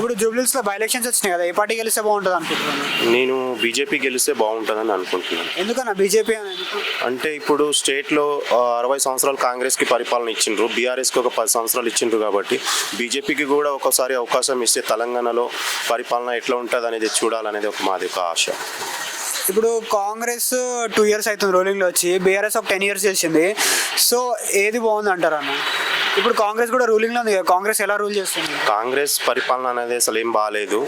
ఇప్పుడు జూబ్లీస్లో by elections వచ్చినాయి కదా ఏ పార్టీ గెలిస్తే బాగుంటుంది అనుకుంటున్నాను నేను బీజేపీ గెలిస్తే బాగుంటుందని అనుకుంటున్నాను. ఎందుకన్నా బీజేపీ అని ఎందుకు? అంటే ఇప్పుడు స్టేట్లో ఆ, అరవై సంవత్సరాలు కాంగ్రెస్కి పరిపాలన ఇచ్చిండ్రు బీఆర్ఎస్కి ఒక పది సంవత్సరాలు ఇచ్చిండ్రు కాబట్టి బీజేపీకి కూడా ఒకసారి అవకాశం ఇస్తే తెలంగాణలో పరిపాలన ఎట్లా ఉంటుంది అనేది చూడాలనేది ఒక మాది ఒక ఆశ. ఇప్పుడు కాంగ్రెస్ టూ ఇయర్స్ అవుతుంది రూలింగ్లో వచ్చి బీఆర్ఎస్ ఒక టెన్ ఇయర్స్ చేసింది. సో ఏది బాగుంది అంటారు అన్న? ఇప్పుడు కాంగ్రెస్ కూడా రూలింగ్లో ఉంది కదా కాంగ్రెస్ ఎలా రూల్ చేస్తుంది? కాంగ్రెస్ పరిపాలన అనేది అసలు ఏం బాగాలేదు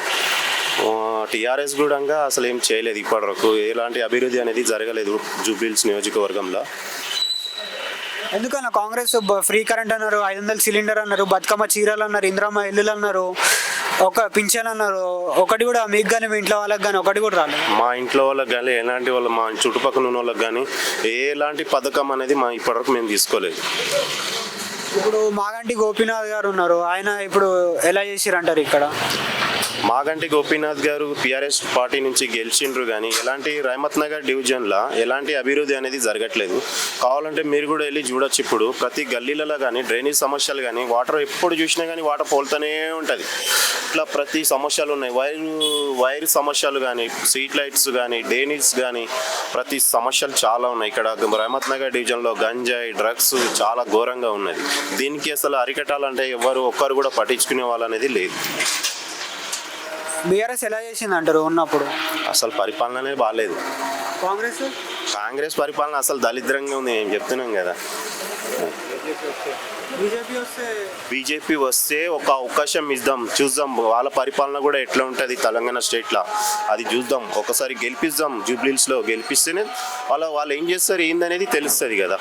టీఆర్ఎస్ కూడా అసలు ఏం చేయలేదు ఇప్పటివరకు. ఎలాంటి అభివృద్ధి అనేది జరగలేదు జూబ్లీల్స్ నియోజకవర్గంలో. ఎందుకన్నా కాంగ్రెస్ ఫ్రీ కరెంట్ అన్నారు ఐదు వందల సిలిండర్ అన్నారు బతుకమ్మ చీరలు అన్నారు ఇంద్రమ్మ ఇల్లులు అన్నారు ఒక పింఛన్ అన్నారు ఒకటి కూడా మీకు కానీ మీ ఇంట్లో వాళ్ళకి కానీ ఒకటి కూడా రాలేదు. మా ఇంట్లో వాళ్ళకి కానీ ఎలాంటి వాళ్ళ మా చుట్టుపక్కల ఉన్న వాళ్ళకి కానీ ఎలాంటి పథకం అనేది మా ఇప్పటివరకు మేము తీసుకోలేదు. ఇప్పుడు మాగంటి గోపీనాథ్ గారు ఉన్నారు. ఆయన ఇప్పుడు ఎలా చేసిరంటారు ఇక్కడ? మాగంటి గోపీనాథ్ గారు పిఆర్ఎస్ పార్టీ నుంచి గెలిచిండ్రు కానీ ఎలాంటి రహమత్ నగర్ డివిజన్లో ఎలాంటి అభివృద్ధి అనేది జరగట్లేదు. కావాలంటే మీరు కూడా వెళ్ళి చూడొచ్చు ఇప్పుడు. ప్రతి గల్లీలలో కానీ డ్రైనేజ్ సమస్యలు కానీ వాటర్ ఎప్పుడు చూసినా కానీ వాటర్ పోలుతూనే ఉంటుంది. ఇట్లా ప్రతి సమస్యలు ఉన్నాయి. వైర్ వైర్ సమస్యలు కానీ స్ట్రీట్ లైట్స్ కానీ డేనిస్ కానీ ప్రతి సమస్యలు చాలా ఉన్నాయి. ఇక్కడ రహమత్ నగర్ డివిజన్లో గంజాయి డ్రగ్స్ చాలా ఘోరంగా ఉన్నది. దీనికి అసలు అరికట్టాలంటే ఎవరు ఒక్కరు కూడా పట్టించుకునే వాళ్ళు అనేది లేదు. బీఆర్ఎస్ ఎలా చేసింది అంటారు ఉన్నప్పుడు? అసలు పరిపాలన అనేది బాగాలేదు కాంగ్రెస్? కాంగ్రెస్ పరిపాలన అసలు దరిద్రంగా ఉంది మేము చెప్తున్నాం కదా. బీజేపీ వస్తే? బీజేపీ వస్తే ఒక అవకాశం ఇద్దాం చూద్దాం. వాళ్ళ పరిపాలన కూడా ఎట్లా ఉంటుంది తెలంగాణ స్టేట్లో? అది చూద్దాం. ఒకసారి గెలిపిద్దాం జూబ్లీస్లో గెలిపిస్తేనే వాళ్ళ వాళ్ళు ఏం చేస్తారు ఏందనేది తెలుస్తుంది కదా.